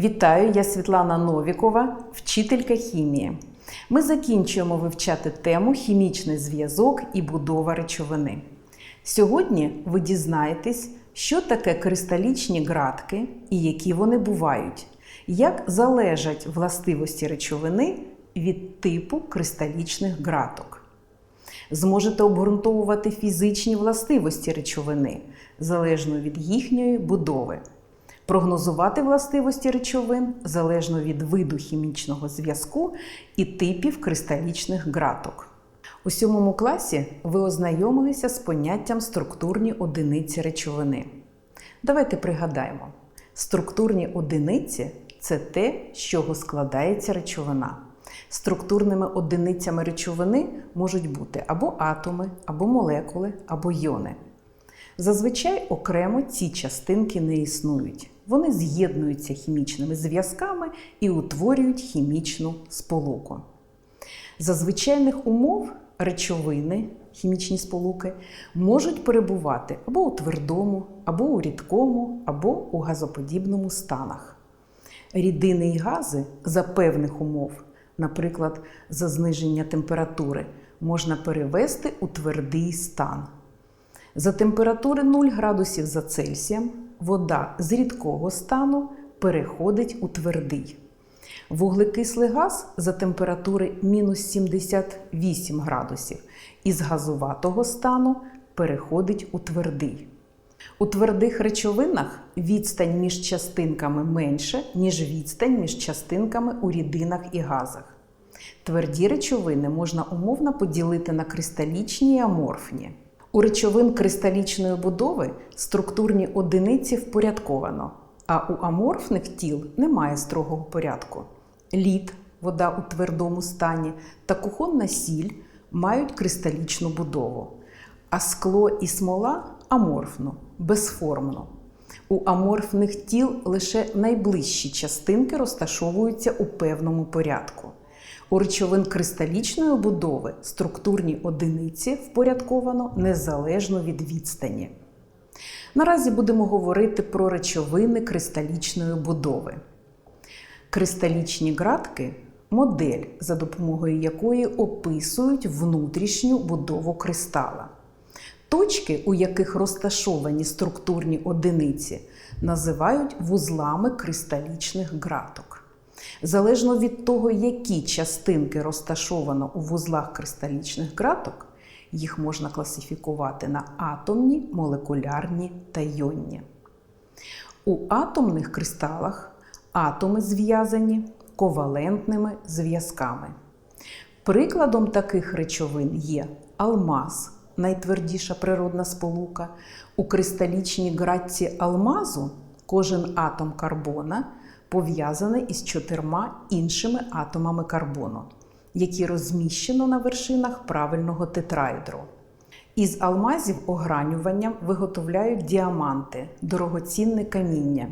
Вітаю, я Світлана Новікова, вчителька хімії. Ми закінчуємо вивчати тему хімічний зв'язок і будова речовини. Сьогодні ви дізнаєтесь, що таке кристалічні ґратки і які вони бувають, як залежать властивості речовини від типу кристалічних ґраток. Зможете обґрунтовувати фізичні властивості речовини залежно від їхньої будови прогнозувати властивості речовин залежно від виду хімічного зв'язку і типів кристалічних ґраток. У сьомому класі ви ознайомилися з поняттям структурні одиниці речовини. Давайте пригадаємо: структурні одиниці це те, з чого складається речовина. Структурними одиницями речовини можуть бути або атоми, або молекули, або йони. Зазвичай окремо ці частинки не існують. Вони з'єднуються хімічними зв'язками і утворюють хімічну сполуку. За звичайних умов речовини, хімічні сполуки, можуть перебувати або у твердому, або у рідкому, або у газоподібному станах. Рідини і гази за певних умов, наприклад, за зниження температури, можна перевести у твердий стан. За температури 0 градусів за Цельсієм вода з рідкого стану переходить у твердий. Вуглекислий газ за температури мінус 78 градусів із газуватого стану переходить у твердий. У твердих речовинах відстань між частинками менше, ніж відстань між частинками у рідинах і газах. Тверді речовини можна умовно поділити на кристалічні і аморфні. У речовин кристалічної будови структурні одиниці впорядковано, а у аморфних тіл немає строгого порядку. Лід, вода у твердому стані та кухонна сіль мають кристалічну будову, а скло і смола аморфну, безформну. У аморфних тіл лише найближчі частинки розташовуються у певному порядку. У речовин кристалічної будови структурні одиниці впорядковано незалежно від відстані. Наразі будемо говорити про речовини кристалічної будови. Кристалічні ґратки модель, за допомогою якої описують внутрішню будову кристала. Точки, у яких розташовані структурні одиниці, називають вузлами кристалічних ґраток. Залежно від того, які частинки розташовано у вузлах кристалічних ґраток, їх можна класифікувати на атомні, молекулярні та йонні. У атомних кристалах атоми зв'язані ковалентними зв'язками. Прикладом таких речовин є алмаз, найтвердіша природна сполука. У кристалічній ґратці алмазу кожен атом карбона пов'язаний із чотирма іншими атомами карбону, які розміщено на вершинах правильного тетраедру. Із алмазів огранюванням виготовляють діаманти, дорогоцінне каміння.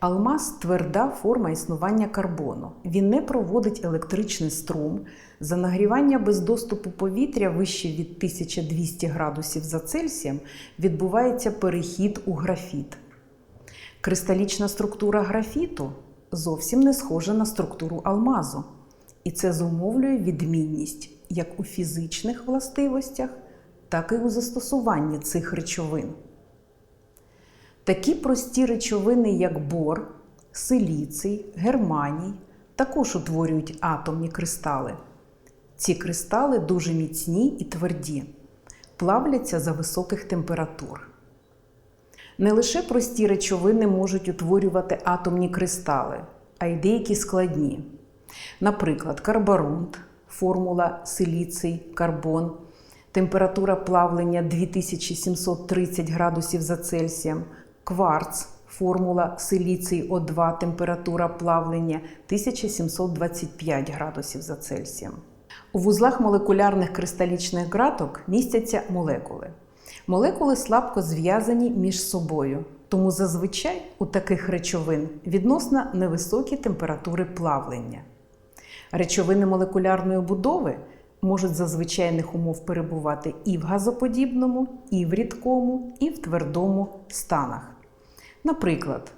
Алмаз тверда форма існування карбону. Він не проводить електричний струм. За нагрівання без доступу повітря вище від 1200 градусів за Цельсієм відбувається перехід у графіт. Кристалічна структура графіту зовсім не схожа на структуру алмазу, і це зумовлює відмінність як у фізичних властивостях, так і у застосуванні цих речовин. Такі прості речовини, як бор, силіций, германій, також утворюють атомні кристали. Ці кристали дуже міцні і тверді, плавляться за високих температур. Не лише прості речовини можуть утворювати атомні кристали, а й деякі складні. Наприклад, карбарунт, формула силіций, карбон, температура плавлення 2730 градусів за Цельсієм, кварц, формула силіций О2, температура плавлення 1725 градусів за Цельсієм. У вузлах молекулярних кристалічних ґраток містяться молекули. Молекули слабко зв'язані між собою, тому зазвичай у таких речовин відносно невисокі температури плавлення. Речовини молекулярної будови можуть за звичайних умов перебувати і в газоподібному, і в рідкому, і в твердому станах. Наприклад,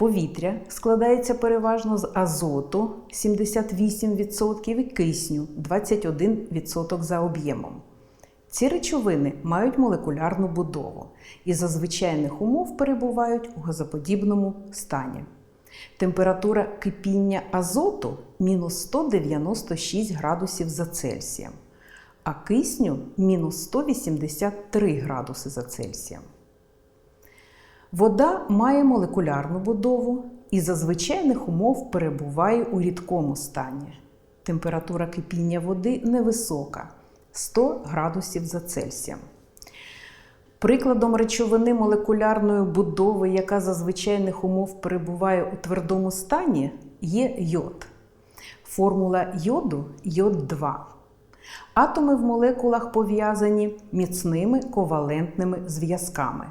Повітря складається переважно з азоту 78% і кисню 21% за об'ємом. Ці речовини мають молекулярну будову і за звичайних умов перебувають у газоподібному стані. Температура кипіння азоту мінус 196 градусів за Цельсієм, а кисню мінус 183 градуси за Цельсієм. Вода має молекулярну будову і за звичайних умов перебуває у рідкому стані. Температура кипіння води невисока 100 градусів за Цельсієм. Прикладом речовини молекулярної будови, яка за звичайних умов перебуває у твердому стані, є йод. Формула йоду йод 2. Атоми в молекулах пов'язані міцними ковалентними зв'язками,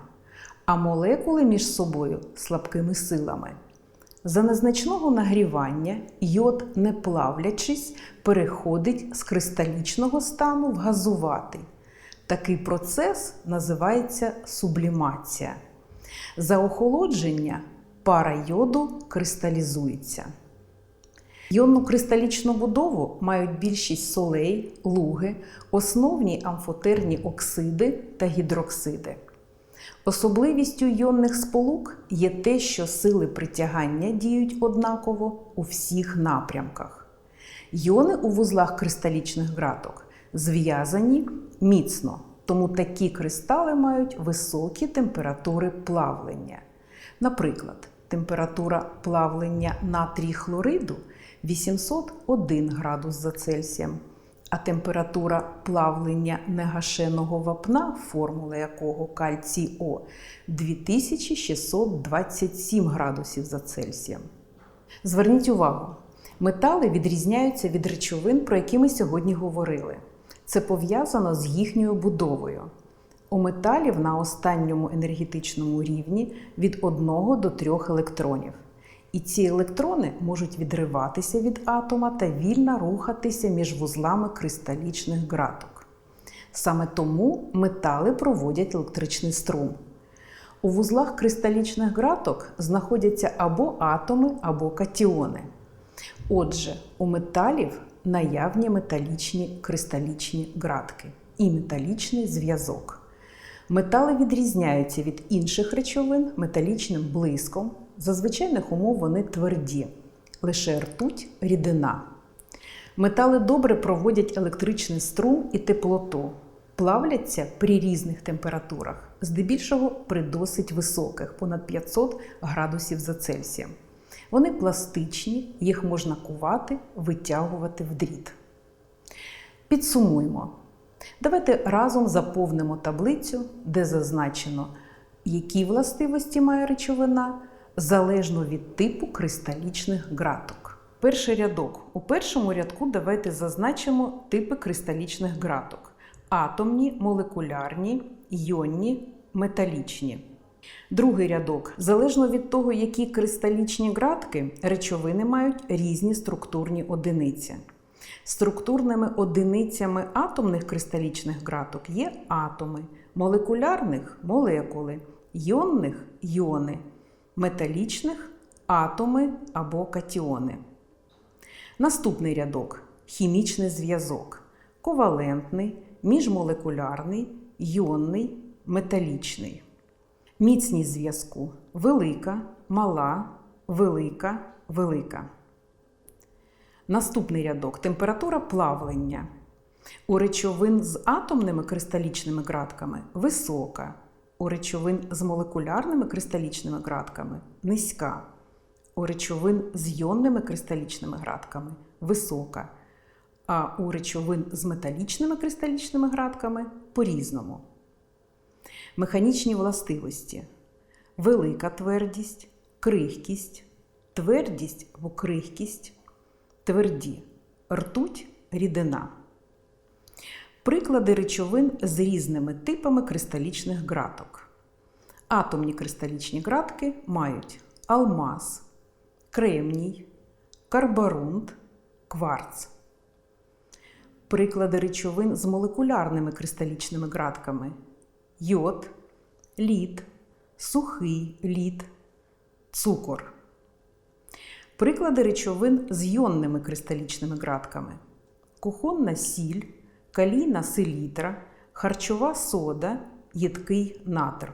а молекули між собою слабкими силами. За незначного нагрівання йод, не плавлячись, переходить з кристалічного стану в газуватий. Такий процес називається сублімація. За охолодження пара йоду кристалізується. Йонну кристалічну будову мають більшість солей, луги, основні амфотерні оксиди та гідроксиди. Особливістю йонних сполук є те, що сили притягання діють однаково у всіх напрямках. Йони у вузлах кристалічних граток зв'язані міцно, тому такі кристали мають високі температури плавлення. Наприклад, температура плавлення натрій хлориду 801 градус за Цельсієм, а температура плавлення негашеного вапна, формула якого кальцій О 2627 градусів за Цельсієм. Зверніть увагу, метали відрізняються від речовин, про які ми сьогодні говорили. Це пов'язано з їхньою будовою. У металів на останньому енергетичному рівні від 1 до 3 електронів. І ці електрони можуть відриватися від атома та вільно рухатися між вузлами кристалічних граток. Саме тому метали проводять електричний струм. У вузлах кристалічних граток знаходяться або атоми, або катіони. Отже, у металів наявні металічні кристалічні гратки і металічний зв'язок. Метали відрізняються від інших речовин металічним блиском. За звичайних умов вони тверді, лише ртуть рідина. Метали добре проводять електричний струм і теплоту, плавляться при різних температурах, здебільшого при досить високих, понад 500 градусів за Цельсієм. Вони пластичні, їх можна кувати, витягувати в дріт. Підсумуємо. Давайте разом заповнимо таблицю, де зазначено, які властивості має речовина залежно від типу кристалічних граток. Перший рядок. У першому рядку давайте зазначимо типи кристалічних граток: атомні, молекулярні, йонні, металічні. Другий рядок. Залежно від того, які кристалічні гратки, речовини мають різні структурні одиниці. Структурними одиницями атомних кристалічних граток є атоми, молекулярних молекули, йонних йони, металічних атоми або катіони. Наступний рядок хімічний зв'язок. Ковалентний, міжмолекулярний, йонний, металічний. Міцність зв'язку велика, мала, велика, велика. Наступний рядок температура плавлення. У речовин з атомними кристалічними градками висока. У речовин з молекулярними кристалічними градками низька. У речовин з йонними кристалічними градками висока. А у речовин з металічними кристалічними градками по-різному. Механічні властивості: велика твердість, крихкість, твердість або крихкість, тверді, ртуть, рідина. Приклади речовин з різними типами кристалічних граток. Атомні кристалічні гратки мають алмаз, кремній, карбарунт, кварц. Приклади речовин з молекулярними кристалічними гратками йод, лід, сухий лід, цукор. Приклади речовин з йонними кристалічними ґратками: кухонна сіль, калійна селітра, харчова сода, їдкий натр.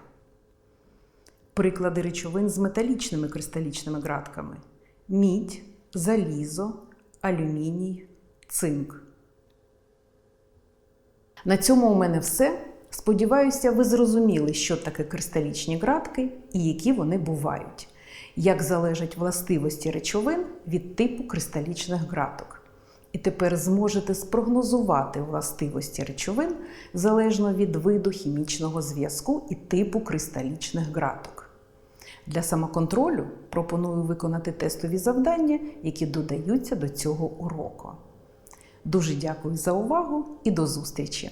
Приклади речовин з металічними кристалічними ґратками: мідь, залізо, алюміній, цинк. На цьому у мене все. Сподіваюся, ви зрозуміли, що таке кристалічні ґратки і які вони бувають, як залежать властивості речовин від типу кристалічних ґраток. І тепер зможете спрогнозувати властивості речовин залежно від виду хімічного зв'язку і типу кристалічних граток. Для самоконтролю пропоную виконати тестові завдання, які додаються до цього уроку. Дуже дякую за увагу і до зустрічі!